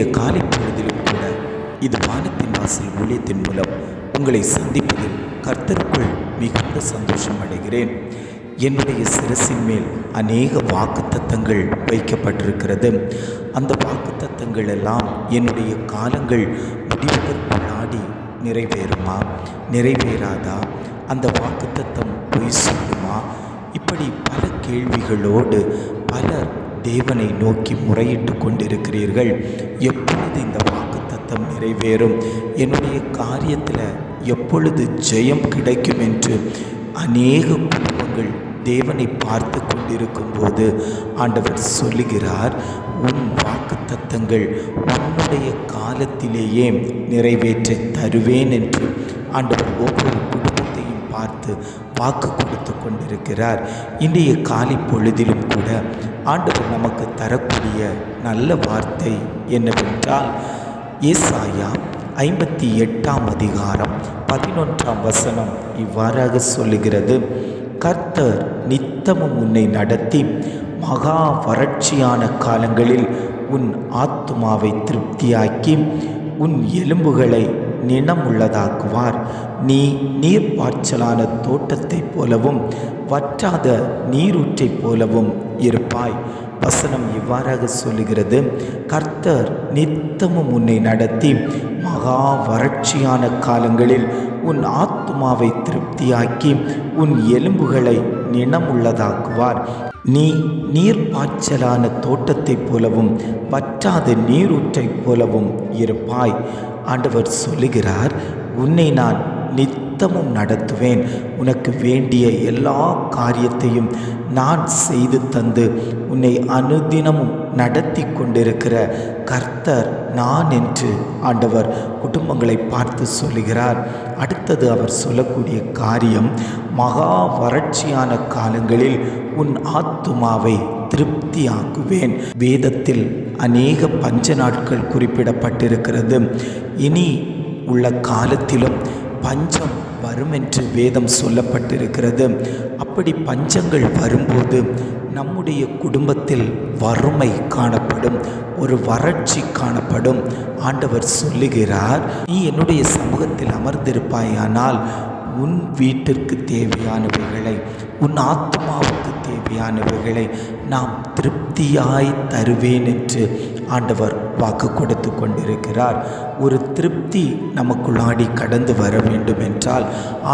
இன்றைய காலை பொழுதிலும் கூட இது வானத்தின் வாசல் ஊழியத்தின் மூலம் உங்களை சந்திப்பதில் கர்த்தருக்குள் மிகுந்த சந்தோஷம் அடைகிறேன். என்னுடைய சிரசின் மேல் அநேக வாக்குத்தத்தங்கள் வைக்கப்பட்டிருக்கிறது. அந்த வாக்குத்தத்தங்கள் எல்லாம் என்னுடைய காலங்கள் முடிவதற்குள்ளாடி நிறைவேறுமா? நிறைவேறாதா? அந்த வாக்குத்தத்தம் பொய் சொல்லுமா? இப்படி பல கேள்விகளோடு பலர் தேவனை நோக்கி முறையிட்டு கொண்டிருக்கிறீர்கள். எப்பொழுது இந்த வாக்குத்தத்தம் நிறைவேறும்? என்னுடைய காரியத்தில் எப்பொழுது ஜெயம் கிடைக்கும் என்று அநேக குடும்பங்கள் தேவனை பார்த்து கொண்டிருக்கும் போது ஆண்டவர் சொல்லுகிறார் உன் வாக்குத்தத்தங்கள் உன்னுடைய காலத்திலேயே நிறைவேற்ற தருவேன் என்று ஆண்டவர் ஒவ்வொரு பார்த்து வாக்கு கொடுத்து கொண்டிருக்கிறார். இன்றைய காலை பொழுதிலும் கூட ஆண்டவர் நமக்கு தரக்கூடிய நல்ல வார்த்தை என்னவென்றால் ஏசாயா ஐம்பத்தி எட்டாம் அதிகாரம் பதினொன்றாம் வசனம் இவ்வாறாக சொல்லுகிறது. கர்த்தர் நித்தமும் உன்னை நடத்தி மகா வறட்சியான காலங்களில் உன் ஆத்மாவை திருப்தியாக்கி உன் எலும்புகளை நினமுள்ளதாக்குவார் நீ நீர்ப்பாய்ச்சலான தோட்டத்தைப் போலவும் வற்றாத நீரூற்றைப் போலவும் இருப்பாய். வசனம் இவ்வாறாக சொல்லுகிறது. கர்த்தர் நித்தமும் உன்னை நடத்தி மகா வறட்சியான காலங்களில் உன் ஆத்மாவை திருப்தியாக்கி உன் எலும்புகளை நினமுள்ளதாக்குவார் நீ நீர்ப்பாய்ச்சலான தோட்டத்தைப் போலவும் வற்றாத நீரூற்றைப் போலவும் இருப்பாய். ஆண்டவர் சொல்லுகிறார் உன்னை நான் நித்தமும் நடத்துவேன். உனக்கு வேண்டிய எல்லா காரியத்தையும் நான் செய்து தந்து உன்னை அனுதினமும் நடத்தி கொண்டிருக்கிற கர்த்தர் நான் என்று ஆண்டவர் குடும்பங்களை பார்த்து சொல்லுகிறார். அடுத்தது அவர் சொல்லக்கூடிய காரியம் மகா வறட்சியான காலங்களில் உன் ஆத்துமாவை திருப்தியாக்குவேன். வேதத்தில் அநேக பஞ்ச நாட்கள் குறிப்பிடப்பட்டிருக்கிறது. இனி உள்ள காலத்திலும் பஞ்சம் வரும் என்று வேதம் சொல்லப்பட்டிருக்கிறது. அப்படி பஞ்சங்கள் வரும்போது நம்முடைய குடும்பத்தில் வறுமை காணப்படும் ஒரு வறட்சி காணப்படும். ஆண்டவர் சொல்லுகிறார் நீ என்னுடைய சமூகத்தில் அமர்ந்திருப்பாயானால் உன் வீட்டிற்கு தேவையானவைகளை உன் ஆத்மாவுக்கு ஆவியானவர்களை நாம் திருப்தியாய் தருவேன் என்று ஆண்டவர் வாக்கு கொடுத்து கொண்டிருக்கிறார். ஒரு திருப்தி நமக்குள்ளாடி கடந்து வர வேண்டும் என்றால்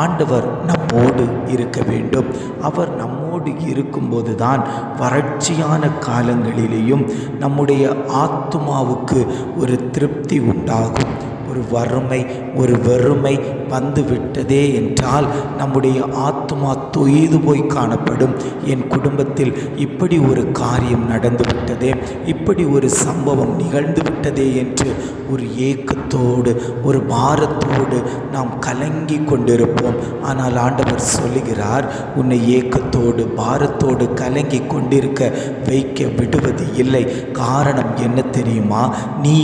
ஆண்டவர் நம்மோடு இருக்க வேண்டும். அவர் நம்மோடு இருக்கும்போது தான் வறட்சியான காலங்களிலேயும் நம்முடைய ஆத்மாவுக்கு ஒரு திருப்தி உண்டாகும். ஒரு வறுமை ஒரு வெறுமை வந்துவிட்டதே என்றால் நம்முடைய ஆத்மா தொய்து போய் காணப்படும். என் குடும்பத்தில் இப்படி ஒரு காரியம் நடந்துவிட்டதே இப்படி ஒரு சம்பவம் நிகழ்ந்து விட்டதே என்று ஒரு ஏக்கத்தோடு ஒரு பாரத்தோடு நாம் கலங்கி கொண்டிருப்போம். ஆனால் ஆண்டவர் சொல்லுகிறார் உன்னை ஏக்கத்தோடு பாரத்தோடு கலங்கி கொண்டிருக்க வைக்க விடுவது இல்லை. காரணம் என்ன தெரியுமா? நீ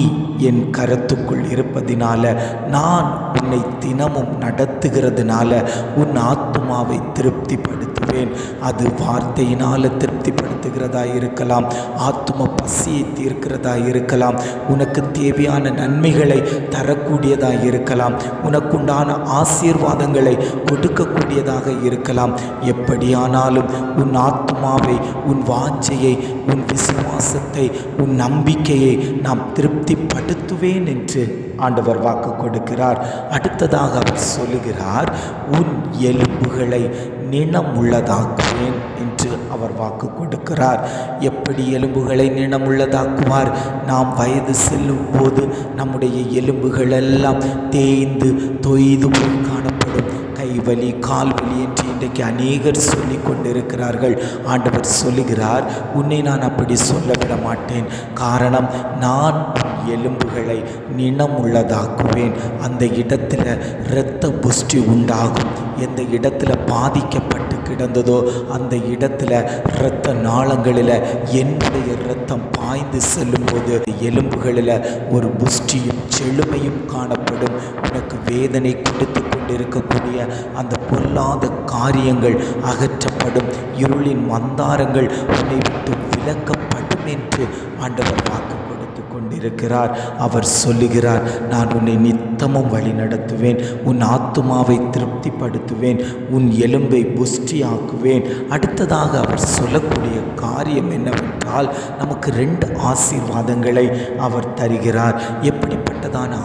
என் கரத்துக்குள் இருப்பதினால நான் உன்னை தினமும் நடத்துகிறதுனால உன் ஆத்மாவை திருப்திப்படுத்துவேன். அது வார்த்தையினால் திருப்திப்படுத்துகிறதா இருக்கலாம். ஆத்ம பசியை தீர்க்கிறதா இருக்கலாம். உனக்கு தேவையான நன்மைகளை தரக்கூடியதாக இருக்கலாம். உனக்குண்டான ஆசீர்வாதங்களை கொடுக்கக்கூடியதாக இருக்கலாம். எப்படியானாலும் உன் ஆத்மாவை உன் வாஞ்சையை உன் விசுவாசத்தை உன் நம்பிக்கையை நாம் திருப்திப்படுத்துவேன் என்று ஆண்டவர் வாக்கு கொடுக்கிறார். அடுத்ததாக அவர் சொல்லுகிறார் உன் எலும்புகளை நினமுள்ளதாக்குவேன் என்று அவர் வாக்கு கொடுக்கிறார். எப்படி எலும்புகளை நினமுள்ளதாக்குவார் நாம் வயது செல்லும் போது நம்முடைய எலும்புகள் எல்லாம் தேய்ந்து தொய்து போய் காணப்படும். கைவலி கால்வலி என்று இன்றைக்கு அநேகர் சொல்லி கொண்டிருக்கிறார்கள். ஆண்டவர் சொல்லுகிறார் உன்னை நான் அப்படி சொல்லவிட மாட்டேன் காரணம் நான் உன் எலும்புகளை நினமுள்ளதாக்குவேன் அந்த இடத்துல இரத்த புஷ்டி உண்டாகும். எந்த இடத்துல பாதிக்கப்பட்டு கிடந்ததோ அந்த இடத்துல இரத்த நாளங்களில் என்னுடைய இரத்தம் பாய்ந்து செல்லும்போது எலும்புகளில் ஒரு புஷ்டியும் செழுமையும் காணப்படும். உனக்கு வேதனை கொடுத்து கொண்டிருக்கக்கூடிய அந்த பொல்லாத காரியங்கள் அகற்றப்படும். இருளின் மந்தாரங்கள் உன்னை விட்டு விலக்கப்படும் என்று ஆண்டவர் வாக்கு இருக்கிறார். அவர் சொல்லுகிறார் நான் உன்னை நித்தமும் வழி நடத்துவேன் உன் ஆத்துமாவை திருப்திப்படுத்துவேன். உன் எலும்பை புஷ்டியாக்குவேன். அடுத்ததாக அவர் சொல்லக்கூடிய காரியம் என்னவென்றால் நமக்கு ரெண்டு ஆசீர்வாதங்களை அவர் தருகிறார். எப்படிப்பட்டதான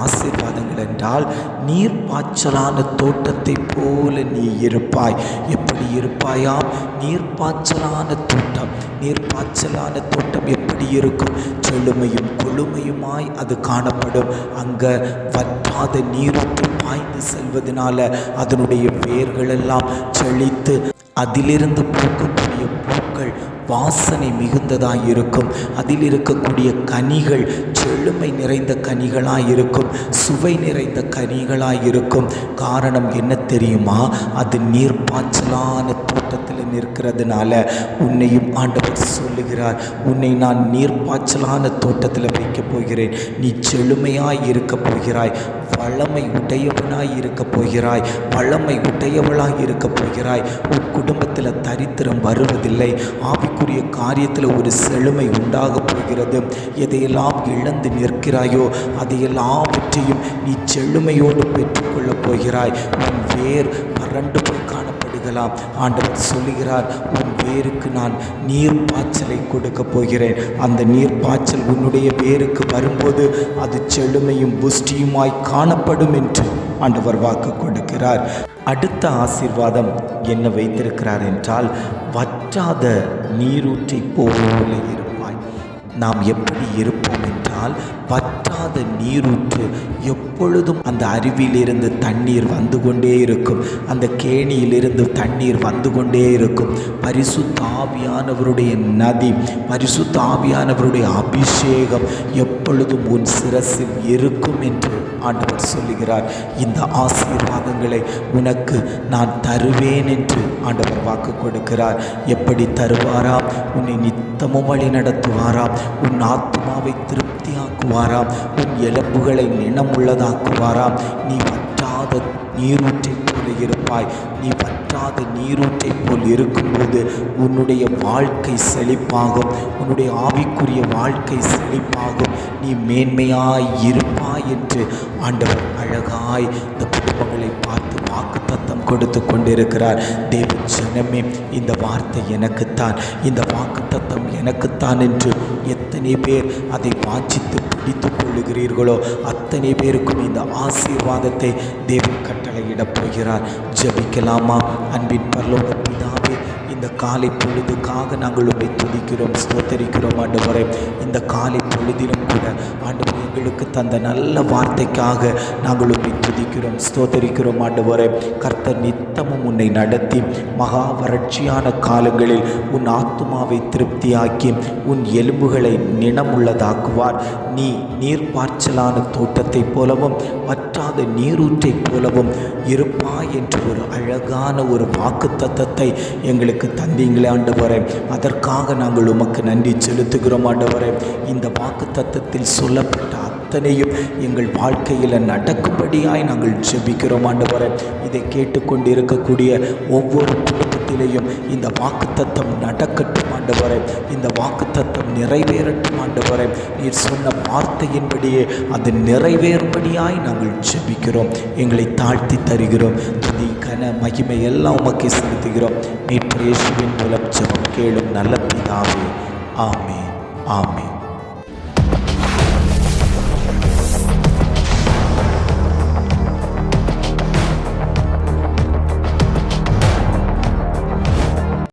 ஆசீர்வாதங்கள் என்றால் நீர் பாய்ச்சலான தோட்டத்தை போல நீ இருப்பாய். எப்படி இருப்பாயாம்? நீர் பாய்ச்சலான தோட்டம். நீர் பாய்ச்சலான தோட்டம் எப்படி இருக்கும்? செழுமையும் கொழுமையுமாய் அது காணப்படும். அங்கே வற்றாத நீரூற்று பாய்ந்து செல்வதனால அதனுடைய வேர்களெல்லாம் செழித்து அதிலிருந்து பூக்கக்கூடிய பூக்கள் வாசனை மிகுந்ததாக இருக்கும். அதில் இருக்கக்கூடிய கனிகள் செழுமை நிறைந்த கனிகளாக இருக்கும். சுவை நிறைந்த கனிகளாக இருக்கும். காரணம் என்ன தெரியுமா? அது நீர்ப்பாய்ச்சலான தோட்டத்தில் நிற்கிறதுனால உன்னையும் ஆண்டவர் சொல்லுகிறார் உன்னை நான் நீர்ப்பாய்ச்சலான தோட்டத்தில் வைக்கப் போகிறேன். நீ செழுமையாய் இருக்கப் போகிறாய். வளமை உடையவனாய் இருக்கப் போகிறாய். வளமை உடையவளாய் இருக்கப் போகிறாய். உன் குடும்பத்தில் தரித்திரம் வருவதில்லை. ஆவிக்குரிய காரியத்தில் ஒரு செழுமை உண்டாகப் போகிறது. எதையெல்லாம் இழந்து நிற்கிறாயோ அதையெல்லாவற்றையும் நீ செழுமையோடு பெற்றுக்கொள்ளப் போகிறாய். உன் வேர் வறண்டு போய் எழுதலாம் ஆண்டவர் சொல்லுகிறார் உன் வேருக்கு நான் நீர் பாய்ச்சலை கொடுக்க போகிறேன். அந்த நீர் பாய்ச்சல் உன்னுடைய வேருக்கு வரும்போது அது செழுமையும் புஷ்டியுமாய் காணப்படும் என்று ஆண்டவர் வாக்கு கொடுக்கிறார். அடுத்த ஆசீர்வாதம் என்ன வைத்திருக்கிறார் என்றால் வற்றாத நீரூற்றை போல இருப்பாய். நாம் எப்படி இருப்போம் என்றால் வற்றாத நீரூற்று எப்பொழுதும் அந்த அருவியிலிருந்து தண்ணீர் வந்து கொண்டே இருக்கும். அந்த கேணியிலிருந்து தண்ணீர் வந்து கொண்டே இருக்கும். பரிசுத்த ஆவியானவருடைய நதி பரிசுத்த ஆவியானவருடைய அபிஷேகம் எப்பொழுதும் உன் சிரசில் இருக்கும் என்று ஆண்டவர் சொல்லுகிறார். இந்த ஆசீர்வாதங்களை உனக்கு நான் தருவேன் என்று ஆண்டவர் வாக்கு கொடுக்கிறார். எப்படி தருவாராம்? உன்னை நித்தமும் வழி நடத்துவாராம் உன் ஆத்மாவை திருப்தியாக்குவாராம். உன் எலும்புகளை நினமுள்ளதாக்குவாராம். நீ வற்றாத நீரூற்றை போல இருப்பாய். நீ வற்றாத நீரூற்றை போல் இருக்கும்போது உன்னுடைய வாழ்க்கை செழிப்பாகும். உன்னுடைய ஆவிக்குரிய வாழ்க்கை செழிப்பாகும். நீ மேன்மையாய் இருப்பாய் என்று ஆண்டவர் அழகாய் இந்த குடும்பங்களை பார்த்து வாக்கு தத்தம் கொடுத்து கொண்டிருக்கிறார். தேவ ஜனமே இந்த வார்த்தை எனக்குத்தான் இந்த வாக்கு தத்தம் எனக்குத்தான் என்று எத்தனை பேர் அதை வாஞ்சித்து பிடித்து கொள்ளுகிறீர்களோ அத்தனை பேருக்கும் இந்த ஆசீர்வாதத்தை தேவன் கட்டளையிடப் போகிறார். ஜபிக்கலாமா? அன்பின் பரலோக பிதாவை இந்த காலை பொழுதுக்காக நாங்கள் உண்மை துதிக்கிறோம் ஸ்தோத்தரிக்கிறோம் ஆண்டவரே. இந்த காலை பொழுதிலும் கூட ஆண்டவர் எங்களுக்கு தந்த நல்ல வார்த்தைக்காக நாங்கள் உண்மை துதிக்கிறோம் ஸ்தோத்தரிக்கிறோம் ஆண்டவரே. கர்த்தர் நித்தமும் உன்னை நடத்தி மகா வறட்சியான காலங்களில் உன் ஆத்துமாவை திருப்தியாக்கி உன் எலும்புகளை நினமுள்ளதாக்குவார் நீ நீர்ப்பாய்ச்சலான தோட்டத்தைப் போலவும் வற்றாத நீரூற்றைப் போலவும் இருப்பாய் என்று ஒரு அழகான ஒரு வாக்கு தத்தத்தை எங்களுக்கு தந்தீங்களே ஆண்டவரே. அதற்காக நாங்கள் உமக்கு நன்றி செலுத்துகிறோம் ஆண்டவரே. இந்த வாக்கு தத்தத்தில் சொல்லப்பட்ட அத்தனையும் எங்கள் வாழ்க்கையில் நடக்கும்படியாய் நாங்கள் ஜெபிக்கிறோம் ஆண்டவரே. இதை கேட்டுக்கொண்டு இருக்கக்கூடிய ஒவ்வொரு குடும்பத்திலேயும் இந்த வாக்குத்தத்தம் நடக்கட்டும் ஆண்டவரே. இந்த வாக்குத்தத்தம் நிறைவேறட்டும் ஆண்டவரே. நீர் சொன்ன வார்த்தையின்படியே அது நிறைவேறும்படியாய் நாங்கள் ஜெபிக்கிறோம். எங்களை தாழ்த்தி தருகிறோம். துதி கன மகிமை எல்லாம் உமக்கே செலுத்துகிறோம். மீட்பு இயேசுவின் மூலம் ஜெபம் கேளும் நல்ல பிதாவே. ஆமே ஆமே